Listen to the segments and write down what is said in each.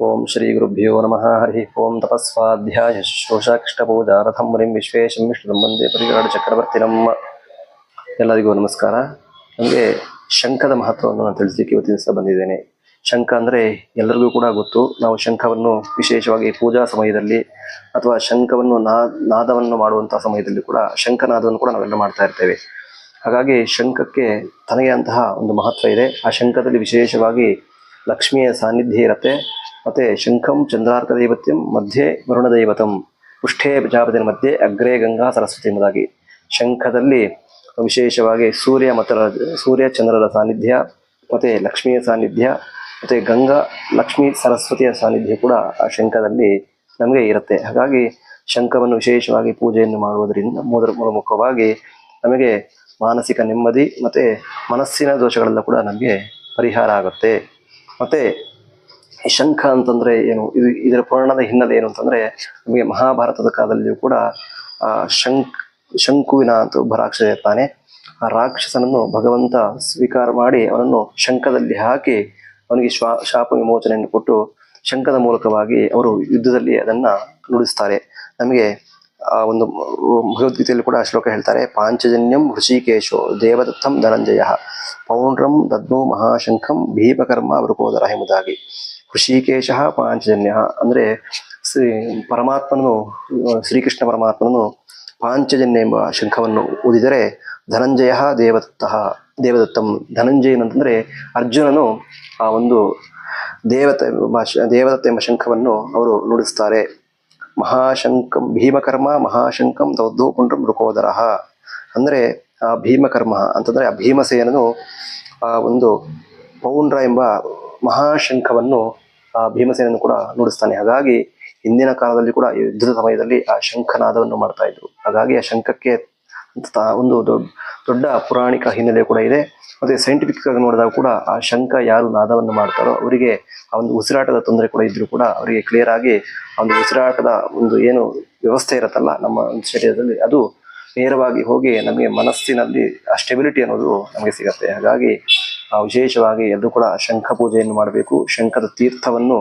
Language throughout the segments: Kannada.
ಓಂ ಶ್ರೀ ಗುರುಭ್ಯೋ ನಮಃ ಹರಿ ಓಂ ತಪಸ್ವಾಧ್ಯಾಯ ಶೋಷಾಕ್ಷಪೂಜಾರಥಂ ಮುನಿಂ ವಿಶ್ವೇಶಂ ವಿಷ್ಣು ಬಂದೇ ಪರಿಗಾಡ ಚಕ್ರವರ್ತಿ ನಮ್ಮ ಎಲ್ಲರಿಗೂ ನಮಸ್ಕಾರ. ನನಗೆ ಶಂಖದ ಮಹತ್ವವನ್ನು ನಾನು ತಿಳಿಸಲಿಕ್ಕೆ ಇವತ್ತಿನ ದಿವಸ ಬಂದಿದ್ದೇನೆ. ಶಂಖ ಅಂದರೆ ಎಲ್ಲರಿಗೂ ಕೂಡ ಗೊತ್ತು. ನಾವು ಶಂಖವನ್ನು ವಿಶೇಷವಾಗಿ ಪೂಜಾ ಸಮಯದಲ್ಲಿ ಅಥವಾ ಶಂಖವನ್ನು ನಾ, ನಾದವನ್ನು ಮಾಡುವಂಥ ಸಮಯದಲ್ಲಿ ಕೂಡ ಶಂಖನಾದವನ್ನು ಕೂಡ ನಾವೆಲ್ಲ ಮಾಡ್ತಾ ಇರ್ತೇವೆ. ಹಾಗಾಗಿ ಶಂಖಕ್ಕೆ ತನಗೆ ಅಂತಹ ಒಂದು ಮಹತ್ವ ಇದೆ. ಆ ಶಂಖದಲ್ಲಿ ವಿಶೇಷವಾಗಿ ಲಕ್ಷ್ಮಿಯ ಸಾನ್ನಿಧ್ಯ ಇರುತ್ತೆ. ಮತ್ತೆ ಶಂಖಂ ಚಂದ್ರಾರ್ಕ ದೈವತ್ಯಂ ಮಧ್ಯೆ ವರುಣ ದೈವತಂ ಪುಷ್ಠೇ ಪ್ರಜಾಪತಿಯ ಮಧ್ಯೆ ಅಗ್ರೇ ಗಂಗಾ ಸರಸ್ವತಿ ಎಂಬುದಾಗಿ ಶಂಖದಲ್ಲಿ ವಿಶೇಷವಾಗಿ ಸೂರ್ಯ ಮತ್ತು ಸೂರ್ಯ ಚಂದ್ರರ ಸಾನ್ನಿಧ್ಯ, ಮತ್ತು ಲಕ್ಷ್ಮಿಯ ಸಾನ್ನಿಧ್ಯ, ಮತ್ತು ಗಂಗಾ, ಲಕ್ಷ್ಮೀ ಸರಸ್ವತಿಯ ಸಾನ್ನಿಧ್ಯ ಕೂಡ ಆ ಶಂಖದಲ್ಲಿ ನಮಗೆ ಇರುತ್ತೆ. ಹಾಗಾಗಿ ಶಂಖವನ್ನು ವಿಶೇಷವಾಗಿ ಪೂಜೆಯನ್ನು ಮಾಡುವುದರಿಂದ ಮೊದಲ ಮೂಲಮುಖವಾಗಿ ನಮಗೆ ಮಾನಸಿಕ ನೆಮ್ಮದಿ ಮತ್ತೆ ಮನಸ್ಸಿನ ದೋಷಗಳೆಲ್ಲ ಕೂಡ ನಮಗೆ ಪರಿಹಾರ ಆಗುತ್ತೆ. ಮತ್ತೆ ಶಂಖ ಅಂತಂದ್ರೆ ಏನು, ಇದು ಇದರ ಪುರಾಣದ ಹಿನ್ನೆಲೆ ಏನು ಅಂತಂದ್ರೆ ನಮಗೆ ಮಹಾಭಾರತದ ಕಾಲದಲ್ಲಿಯೂ ಕೂಡ, ಆ ಶಂಕ್ ಶಂಕುವಿನ ಅಂತ ಒಬ್ಬ ರಾಕ್ಷಸ ಇರ್ತಾನೆ. ಆ ರಾಕ್ಷಸನನ್ನು ಭಗವಂತ ಸ್ವೀಕಾರ ಮಾಡಿ ಅವನನ್ನು ಶಂಖದಲ್ಲಿ ಹಾಕಿ ಅವನಿಗೆ ಶ್ವಾ, ಶಾಪ ವಿಮೋಚನೆಯನ್ನು ಕೊಟ್ಟು ಶಂಖದ ಮೂಲಕವಾಗಿ ಅವರು ಯುದ್ಧದಲ್ಲಿ ಅದನ್ನ ನುಡಿಸ್ತಾರೆ. ನಮಗೆ ಆ ಒಂದು ಭಗವದ್ಗೀತೆಯಲ್ಲಿ ಕೂಡ ಶ್ಲೋಕ ಹೇಳ್ತಾರೆ, ಪಾಂಚಜನ್ಯಂ ಋಷಿಕೇಶೋ ದೇವದತ್ತಂ ಧನಂಜಯ ಪೌಂಡ್ರಂ ದದ್ಮೋ ಮಹಾಶಂಖಂ ಭೀಮಕರ್ಮ ವೃಕೋದರ ಎಂಬುದಾಗಿ. ಋಷಿಕೇಶ ಪಾಂಚಜನ್ಯ. ಅಂದ್ರೆ ಶ್ರೀ ಪರಮಾತ್ಮನು ಶ್ರೀಕೃಷ್ಣ ಪರಮಾತ್ಮನು ಪಾಂಚಜನ್ಯ ಎಂಬ ಶಂಖವನ್ನು ಊದಿದರೆ ಧನಂಜಯ ದೇವದತ್ತ. ದೇವದತ್ತಂ ಧನಂಜಯನಂತಂದ್ರೆ ಅರ್ಜುನನು ಆ ಒಂದು ದೇವತೆ ದೇವದತ್ತ ಎಂಬ ಶಂಖವನ್ನು ಅವರು ನುಡಿಸ್ತಾರೆ. ಮಹಾಶಂಕಂ ಭೀಮಕರ್ಮ ಮಹಾಶಂಕಂ ದೌದ್ದೋ ಪುಂಡ್ರಂ ಮೃಕೋದರ. ಅಂದ್ರೆ ಆ ಭೀಮಕರ್ಮ ಅಂತಂದ್ರೆ ಆ ಭೀಮಸೇನನು ಆ ಒಂದು ಪೌಂಡ್ರ ಎಂಬ ಮಹಾಶಂಖವನ್ನು ಆ ಭೀಮಸೇನನು ಕೂಡ ನುಡಿಸ್ತಾನೆ. ಹಾಗಾಗಿ ಹಿಂದಿನ ಕಾಲದಲ್ಲಿ ಕೂಡ ಯುದ್ಧದ ಸಮಯದಲ್ಲಿ ಆ ಶಂಖನಾದವನ್ನು ಮಾಡ್ತಾ ಇದ್ರು. ಹಾಗಾಗಿ ಆ ಶಂಖಕ್ಕೆ ಒಂದು ದೊಡ್ಡ ಪುರಾಣಿಕ ಹಿನ್ನೆಲೆ ಕೂಡ ಇದೆ. ಮತ್ತೆ ಸೈಂಟಿಫಿಕ್ ಆಗಿ ನೋಡಿದಾಗ ಕೂಡ ಆ ಶಂಖ ಯಾರು ನಾದವನ್ನು ಮಾಡ್ತಾರೋ ಅವರಿಗೆ ಆ ಒಂದು ಉಸಿರಾಟದ ತೊಂದರೆ ಕೂಡ ಇದ್ರೂ ಕೂಡ ಅವರಿಗೆ ಕ್ಲಿಯರ್ ಆಗಿ ಆ ಒಂದು ಉಸಿರಾಟದ ಒಂದು ಏನು ವ್ಯವಸ್ಥೆ ಇರುತ್ತಲ್ಲ ನಮ್ಮ ಶರೀರದಲ್ಲಿ, ಅದು ನೇರವಾಗಿ ಹೋಗಿ ನಮಗೆ ಮನಸ್ಸಿನಲ್ಲಿ ಆ ಸ್ಟೆಬಿಲಿಟಿ ಅನ್ನೋದು ನಮಗೆ ಸಿಗತ್ತೆ. ಹಾಗಾಗಿ ವಿಶೇಷವಾಗಿ ಎಲ್ಲರೂ ಕೂಡ ಶಂಖ ಪೂಜೆಯನ್ನು ಮಾಡಬೇಕು. ಶಂಖದ ತೀರ್ಥವನ್ನು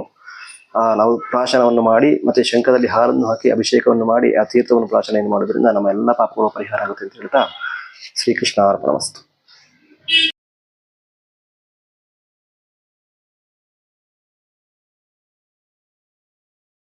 ನಾವು ಪ್ರಾಶನವನ್ನು ಮಾಡಿ, ಮತ್ತೆ ಶಂಖದಲ್ಲಿ ಹಾರನ್ನು ಹಾಕಿ ಅಭಿಷೇಕವನ್ನು ಮಾಡಿ ಆ ತೀರ್ಥವನ್ನು ಪ್ರಾಶನೆಯನ್ನು ಮಾಡೋದ್ರಿಂದ ನಮ್ಮ ಎಲ್ಲ ಪಾಪಗಳು ಪರಿಹಾರ ಆಗುತ್ತೆ ಅಂತ ಹೇಳ್ತಾ ಶ್ರೀಕೃಷ್ಣ ಅರ್ಪಣಮಸ್ತು.